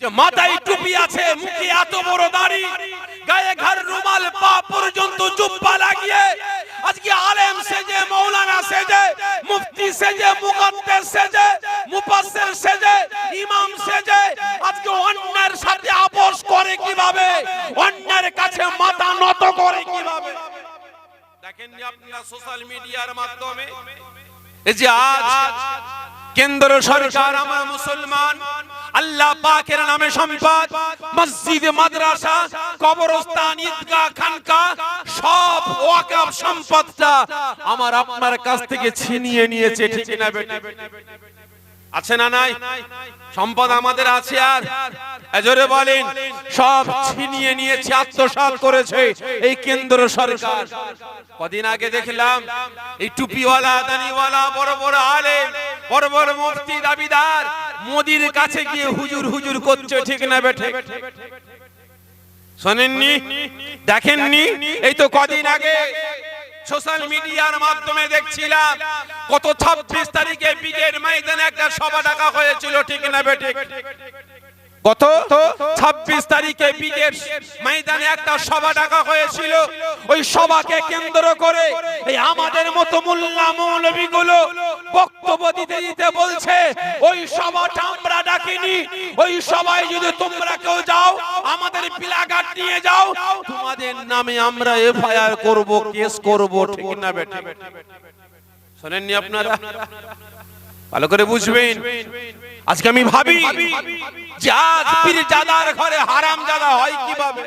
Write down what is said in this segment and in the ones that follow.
যে মাথায় টুপি আছে, মুখে এত বড় দাড়ি, গায়ে ঘর রুমাল, পা পর্যন্ত লাগিয়ে আজকে আলেম সেজে, মৌলানা সেজে, মুফতি সেজে সেজে, মুফাসসির সেজে, ইমাম সেজে, আজকে অন্যের সাথে আপোষ করে কীভাবে? অন্যের কাছে মাথা নত করে কীভাবে? দেখেননি আপনারা সোশ্যাল মিডিয়ার মাধ্যমে? এই যে আজ কেন্দ্র সরকার আমার মুসলমান আল্লাহ পাকের নামে সম্পদ, মসজিদ, মাদ্রাসা, কবরস্থান, ঈদগাহ, খানকা, সব ওয়াকফ সম্পদটা আমার আপনার কাছ থেকে ছিনিয়ে নিয়েছে, ঠিক না বেটা আছে না নাই? সম্পদ আমাদের আছে আর? এজরে বলেন, সব ছিনিয়ে নিয়েছে, আত্মসাৎ করেছে এই কেন্দ্র সরকার। কদিন আগে দেখলাম, এই টুপিওয়ালা দানিওয়ালা বড় বড় আলেম, বড় বড় মুফতি, দাবিদার মোদির কাছে গিয়ে হুজুর হুজুর করছে, ঠিক না বেঠে শোনেননি? দেখেননি? এই তো কদিন আগে সোশ্যাল মিডিয়ার মাধ্যমে দেখছিলাম, কত ছাব্বিশ তারিখে বিজের ময়দানে একটা সভা ডাকা হয়েছিল, ঠিক না বেটে কত? ছাব্বিশ তারিখে ব্রিগেড ময়দানে একটা সভা ডাকা হয়েছিল। ওই সভাকে কেন্দ্র করে এই আমাদের মতো মোল্লা মৌলবী গুলো বক্তব্য দিতে দিতে বলছে, ওই সভাটা আমরা ডাকিনি। ওই সভায় যদি তোমরা কেউ যাও, আমাদের পিলাঘাট নিয়ে যাও, তোমাদের নামে আমরা এফআইআর করব, কেস করব, ঠিক না বেটে শোনেননি আপনারা? ভালো করে বুঝবেন। আজকে আমি ভাবি যে ঘরে হারাম জাদা হয় কীভাবে?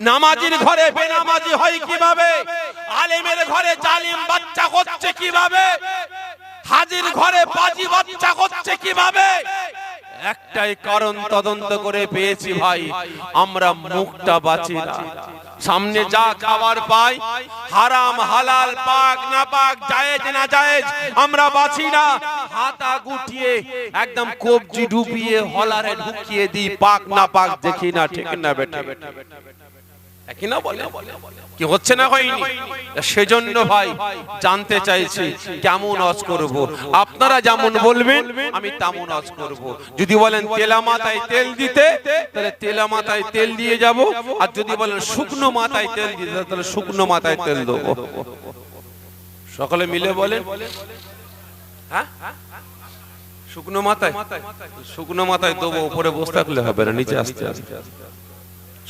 নামাজির ঘরে বেনামাজি হয় কীভাবে? আলিমের ঘরে জালিম বাচ্চা করছে কীভাবে? হাজির ঘরে বাজি বাচ্চা করছে কীভাবে? একটাই কারণ তদন্ত করে পেয়েছি ভাই, আমরা মুখটা বাঁচি না। সামনে যা খাবার পাই, হারাম, হালাল, পাক, না পাক, জায়েজ, না জায়েজ, আমরা বাঁচি না। হাতা গুটিয়ে, একদম কবজি ডুবিয়ে, হলারে ঢুকিয়ে দিই, পাক, না পাক, দেখি না, ঠিক না, বেটা। কি হচ্ছে না হয়নি? সেজন্য ভাই, জানতে চাইছি, কেমন অজ করব? আপনারা যেমন বলবেন, আমি তেমন অজ করব। যদি বলেন তেলা মাথায় তেল দিতে, তাহলে তেলা মাথায় তেল দিয়ে যাব। আর যদি বলেন শুকনো মাথায় তেল দিতে, তাহলে শুকনো মাথায় তেল দেবো। সকলে মিলে বলেন। হ্যাঁ? শুকনো মাথায়? শুকনো মাথায় দেবো, উপরে বসে থাকলে হবে না, নিচে আসতে আসতে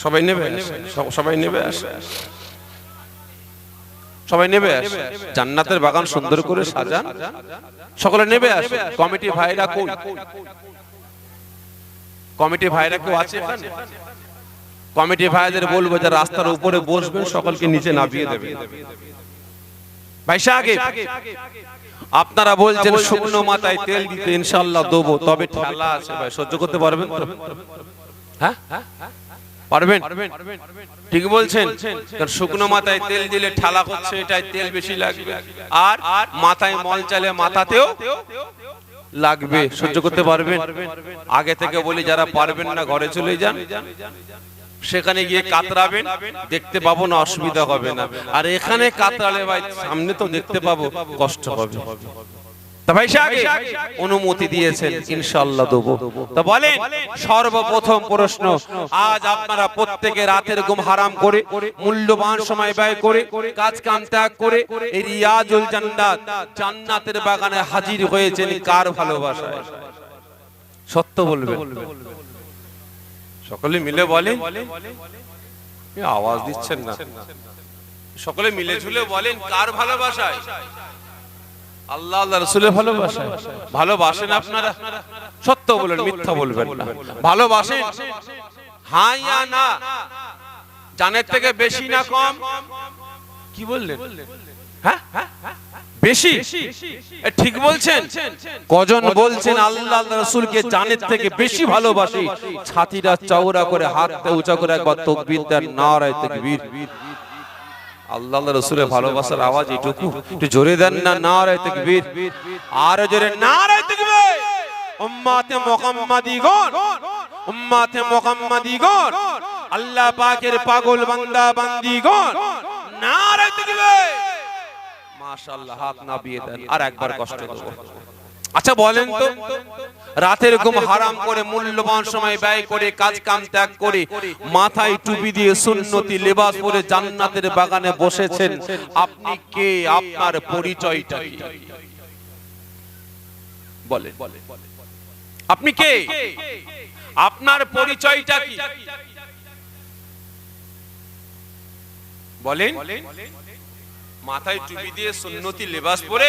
সবাই নেবে সবাই নেবে সবাই নেবে আসে। জান্নাতের বাগান সুন্দর করে সাজান। সকলে নেবে আসে। কমিটি ভাইরা কই? কমিটি ভাইরা কেউ আছে এখানে? কমিটি ভাইদের বলব যে রাস্তার উপরে বসবেন সকলকে নিচে নামিয়ে দেবে। ভাই সাহেব আপনারা বলছেন শুকনো মাথায় তেল দিতে ইনশাআল্লাহ দেবো। তবে ঠেলা আছে ভাই। সহ্য করতে পারবেন তো? হ্যাঁ? পারবেন? ঠিক বলছেন? কারণ শুকনো মাথায় তেল দিলে ঠালা করছে এটাই তেল বেশি লাগবে। আর মাথায় মল চালে মাথাতেও লাগবে সহ্য করতে পারবেন? আগে থেকে বলি যারা পারবেন না ঘরে চলে যান। সেখানে গিয়ে কাতরাবেন দেখতে পাবো না অসুবিধা হবে না। আর এখানে কাতরালে ভাই সামনে তো দেখতে পাবো কষ্ট হবে। তা ভাই অনুমতি দিয়েছেন ইনশাআল্লাহ দেবো। তা বলেন সর্বপ্রথম প্রশ্ন আজ আপনারা প্রত্যেকে রাতের ঘুম হারাম করে মূল্যবান সময় ব্যয় করে কাজ কাম ত্যাগ করে এই রিয়াজুল জান্নাত জান্নাতের বাগানে হাজির হয়েছেন কার ভালোবাসায়? সত্য বলবে সকলে মিলে বলেন। আওয়াজ দিচ্ছেন না। সকলে মিলে ঝুলে বলেন কার ভালোবাসায়? আল্লাহ আল্লাহ রসুলের ভালোবাসায় ভালোবাসেন আপনারা? সত্য বলেন, মিথ্যা বলবেন না। ভালোবাসেন? না। জানের থেকে বেশি না কম? কি বললেন? হ্যাঁ? বেশি? ঠিক বলছেন? কজন বলছেন, আল্লাহ রসুলকে জানের থেকে বেশি ভালোবাসি? ছাতিটা চওড়া করে, হাতটা উঁচা করে একবার তকবীর দেন, নারায় আল্লাহ রসুলের ভালোবাসার আওয়াজ এইটুকু। একটু জোরে দেন না নারায় তকবীর। আর জোরে নারায় তকবীর। উম্মাতে মুহাম্মাদিগণ। উম্মাতে মুহাম্মাদিগণ। আল্লাহ পাকের পাগল বান্দা বান্দিগণ। নারায় তকবীর। মাশাআল্লাহ হাত নাবিয়ে দেন। আর একবার কষ্ট দেবো। আচ্ছা বলেন তো রাতের ঘুম হারাম করে মূল্যবান সময় ব্যয় করে কাজ কাম ত্যাগ করে মাথায় টুপি দিয়ে সুন্নতি লেবাস পরে জান্নাতের বাগানে বসেছেন। আপনি কে? আপনার পরিচয়টা কি? বলেন। আপনি কে? আপনার পরিচয়টা কি? বলেন। মাথায় টুপি দিয়ে সুন্নতি লেবাস পরে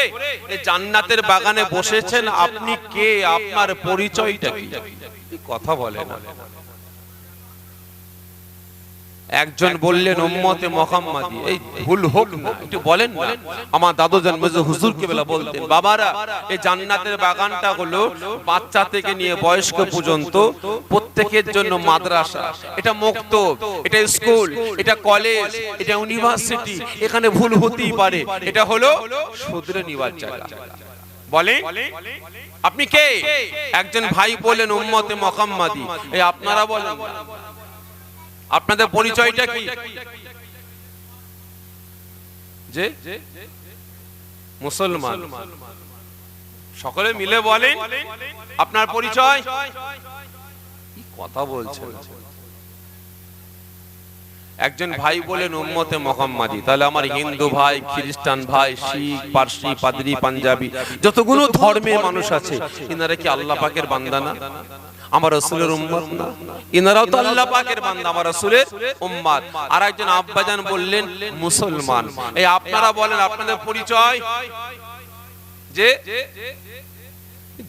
জান্নাতের বাগানে বসেছেন। আপনি কে? আপনার পরিচয়টা কি? কথা বলেন একজন বললেন উম্মতে মোহাম্মদি। এই ভুল হোক না। একটু বলেন না। আমার দাদু জন্মজে হুজুর কে বেলা বলতেন। বাবারা এই জান্নাতের বাগানটা হলো বাচ্চা থেকে নিয়ে বয়স্ক পর্যন্ত প্রত্যেকের জন্য মাদ্রাসা। এটা মুক্ত এটা স্কুল এটা কলেজ এটা ইউনিভার্সিটি। এখানে ভুল হতেই পারে। এটা হলো শুধরে নিবার জায়গা। বলে আপনি কে? একজন ভাই বলেন উম্মতে মোহাম্মদি। এই আপনারা বলেন আপনাদের পরিচয়টা কি? যে? মুসলমান। সকলে মিলে বলেন আপনার পরিচয়। কথা বলছেন। একজন ভাই বলেন, উম্মতে মোহাম্মদি, তাহলে আমার হিন্দু ভাই, খ্রিস্টান ভাই, শিখ, পার্সি, পাদরি, পাঞ্জাবি, যতগুলো ধর্মের মানুষ আছে, ইনারা কি আল্লাহ পাকের বান্দা না? আমার রসুলের উম্মত না? ইনারাও তো আল্লাহ পাকের বান্দা, আমার রসুলের উম্মত। আর একজন আব্বাজান বললেন, মুসলমান। এই আপনারা বলেন, আপনাদের পরিচয়? যে,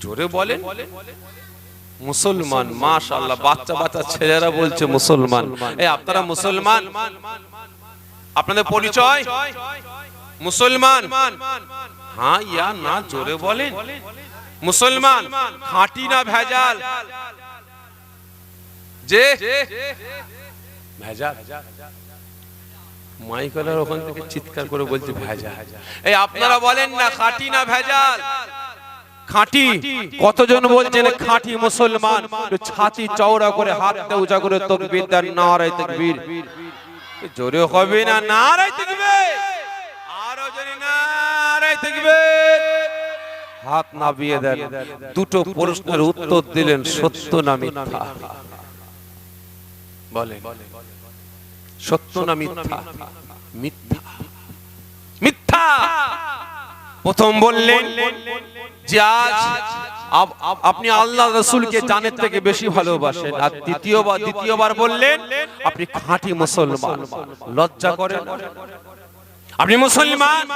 জোরে বলেন। মুসলমান, মাশাআল্লাহ বাচ্চা বাচ্চা ছেলেরা বলছে মুসলমান। এই, আপনারা মুসলমান? আপনাদের পরিচয়? মুসলমান? হ্যাঁ ইয়া, না, জোরে বলেন। মুসলমান, খাঁটি না ভেজাল? যে? ভেজাল। মাইকলার ওখান থেকে চিৎকার করে বলছে ভেজাল। এই, আপনারা বলেন না, খাঁটি না ভেজাল? খাঁটি। কতজন বলছেন খাঁটি মুসলমান? ছাতি চওড়া করে হাতটা উঁচা করে তকবীর দেন, নারায় তকবীর। জোরে হবে না, নারায় তকবীর? আরও জোরে, নারায় তকবীর। হাত নাবিয়ে দেন। দুটো প্রশ্নের উত্তর দিলেন, সত্য না মিথ্যা? বলেন। সত্য না মিথ্যা? মিথ্যা। মিথ্যা। প্রথম বললেন যে আজ আপ- আপ- আপনি আল্লাহ রসুলকে জানের থেকে বেশি ভালোবাসেন। আর দ্বিতীয়বার দ্বিতীয়বার বললেন, আপনি খাঁটি মুসলমান। লজ্জা করেন আপনি মুসলমান?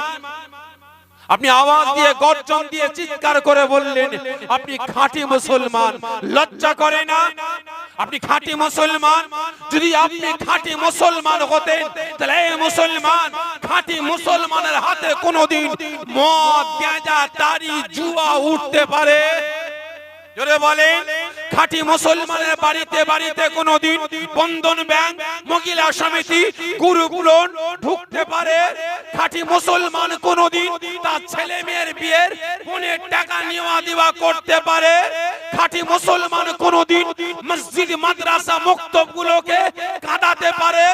আপনি আওয়াজ দিয়ে গর্জন দিয়ে চিৎকার করে বললেন, আপনি খাঁটি মুসলমান। লজ্জা করে না? আপনি খাঁটি মুসলমান। যদি আপনি খাঁটি মুসলমান হতেন, তাহলে এই মুসলমান খাঁটি মুসলমানের হাতে কোনোদিন মদ গাঁজা তারি জুয়া উঠতে পারে। জোরে বলেন। খাঁটি মুসলমানের বাড়িতে বাড়িতে কোনোদিন বন্ধন ব্যাংক, মহিলা সমিতি গুরুকুলন ঢুকতে পারে। খাঁটি মুসলমান কোনোদিন তার ছেলে মেয়ের বিয়ের বোনের টাকা নেওয়া দেওয়া করতে পারে। খাঁটি মুসলমান কোনোদিন মসজিদ, মাদ্রাসা, মক্তবগুলোকে কাঁদাতে পারে।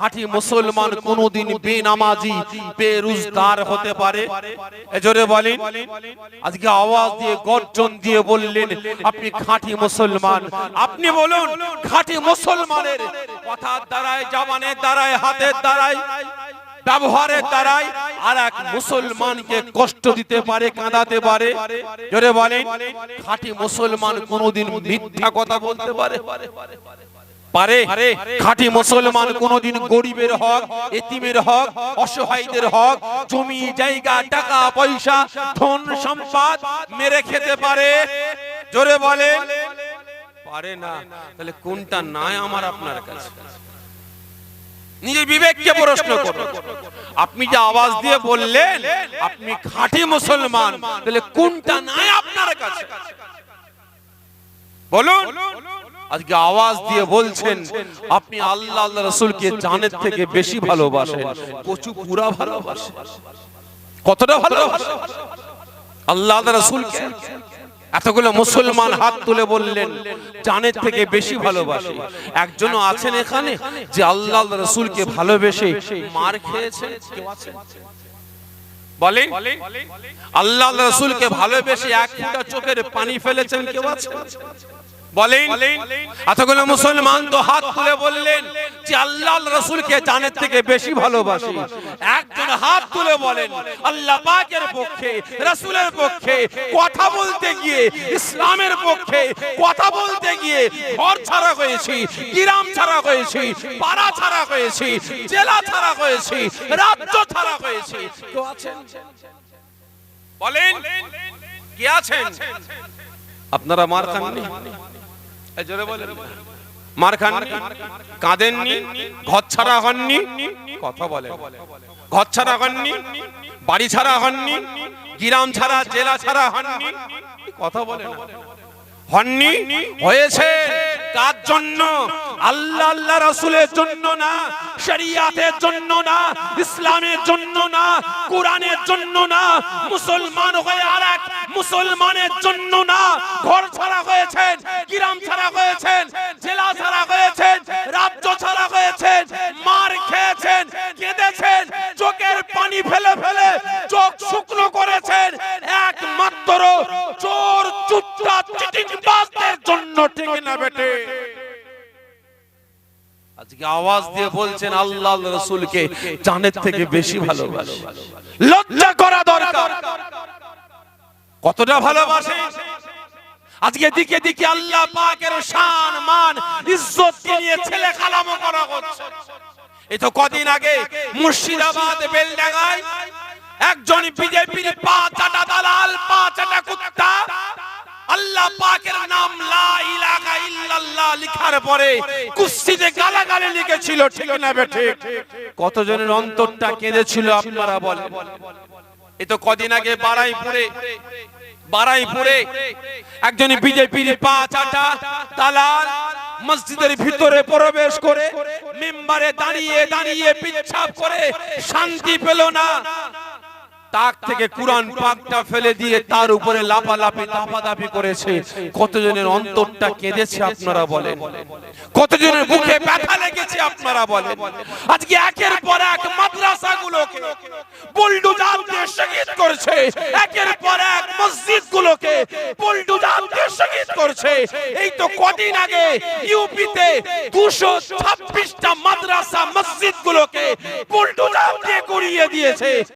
খাঁটি মুসলমান কোনোদিন বেনামাজি, বেরুজগার হতে পারে। এজরে বলেন, আজকে আওয়াজ দিয়ে গর্জন দিয়ে বললেন, আপনি খাঁটি মুসলমান। আপনি বলুন, খাঁটি মুসলমানের কথার দ্বারায় জামানের দ্বারায়, হাতের দ্বারায়, ব্যবহারের দ্বারাই আর এক মুসলমানকে কষ্ট দিতে পারে, কাঁদাতে পারে। জোরে বলেন, খাঁটি মুসলমান কোনোদিন মিথ্যা কথা বলতে পারে। পারে। খাঁটি মুসলমান কোনদিন গরিবের হক এতিমের হক অসহায়দের হক জমি জায়গা টাকা পয়সা ধন সম্পদ মেরে খেতে পারে। জোরে বলে পারে না। তাহলে কোনটা নাই আমার আপনার কাছে? নিজের বিবেককে প্রশ্ন করুন। আপনি যে আওয়াজ দিয়ে বললেন আপনি খাঁটি মুসলমান। তাহলে কোনটা নাই আপনার কাছে? বলুন। আজকে আওয়াজ দিয়ে বলছেন, আপনি আল্লাহ আল্লাহ রসুলকে জানের থেকে বেশি ভালোবাসেন। কচু পুরা ভালোবাসেন। কতটা ভালোবাসেন? আল্লাহ রসুলকে এতগুলো মুসলমান হাত তুলে বললেন, জানের থেকে বেশি ভালোবাসে। একজন আছেন এখানে যে আল্লাহ রসুলকে ভালোবেসে মার খেয়েছে কেউ আছেন? বলেন। আল্লাহ রসুলকে ভালোবেসে এক ফোঁটা চোখের পানি ফেলেছেন। কেউ আছে বলেন এতগুলো মুসলমান তো হাত তুলে বললেন যে আল্লাহ রসুলকে জানের থেকে বেশি ভালোবাসি। একজন হাত তুলে বলেন আল্লাহ পাকের পক্ষে রসুলের পক্ষে কথা বলতে গিয়ে ইসলামের পক্ষে কথা বলতে গিয়ে ঘর ছাড়া হয়েছি গ্রাম ছাড়া হয়েছি পাড়া ছাড়া হয়েছি জেলা ছাড়া হয়েছি রাজ্য ছাড়া হয়েছি। কেউ আছেন? বলেন কে আছেন? আপনারা মার খাননি? মার খাননি? কাঁদেননি? ঘর ছাড়া হননি? কথা বলেন ঘর ছাড়া হননি? বাড়ি ছাড়া হননি? গ্রাম ছাড়া জেলা ছাড়া হননি। কথা বলেন হননি? হয়েছে। কার জন্য? আল্লাহ আল্লাহ রাসূলের জন্য না, শরিয়াতের জন্য না, ইসলামের জন্য না, কোরআনের জন্য না, মুসলমান হয়ে আরেক মুসলমানের জন্য না। ঘর ছাড়া গ্রাম ছাড়া জেলা ছাড়া রাজ্য ছাড়া মার খেয়েছেন, কেঁদেছেন, চোখের পানি ফেলে ফেলে চোখ শুকনো করেছেন। একমাত্র চোর চুট্টা জন্য ঠিক না বেটে। আজকে আওয়াজ দিয়ে বলছেন আল্লাহ রসুলকে জানের থেকে বেশি ভালোবাসে। লজ্জা করা দরকার। কতটা ভালোবাসে? আজকে দিকে দিকে আল্লাহ পাকের শান মান ইজ্জত নিয়ে ছেলে খালামো করা হচ্ছে। এই তো কদিন আগে মুর্শিদাবাদ বেলডাঙ্গায় একজন বিজেপির পা চাটা দালাল পা চাটা কুত্তা আল্লাহ পাকের নাম লা ইলাহা ইল্লাল্লাহ লিখার পরে কুস্তিতে গালাগালি লিখেছিল, ঠিক না বেঠে কতজনের অন্তরটা কেঁদেছিল আপনারা বলেন। এই তো কদিন আগে বারাইপুরে বারাইপুরে একজন বিজেপির পা চাটা দালাল মসজিদের ভিতরে প্রবেশ করে মেম্বারে দাঁড়িয়ে দাঁড়িয়ে পিচ্ছাপ করে শান্তি পেল না। তাক থেকে কুরআন পাকটা ফেলে দিয়ে তার উপরে লাফালাফি লাফালাফি করেছে। কতজনের অন্তরটা কেঁদেছে আপনারা বলেন? কতজনের মুখে ব্যথা লেগেছে আপনারা বলেন? আজকে একের পর এক মাদ্রাসাগুলোকে বুলডোজার দিয়ে শহীদ করছে। একের পর এক মসজিদগুলোকে বুলডোজার দিয়ে শহীদ করছে। এই তো কদিন আগে ইউপিতে 226টা মাদ্রাসা মসজিদগুলোকে বুলডোজার দিয়ে গড়িয়ে দিয়েছে।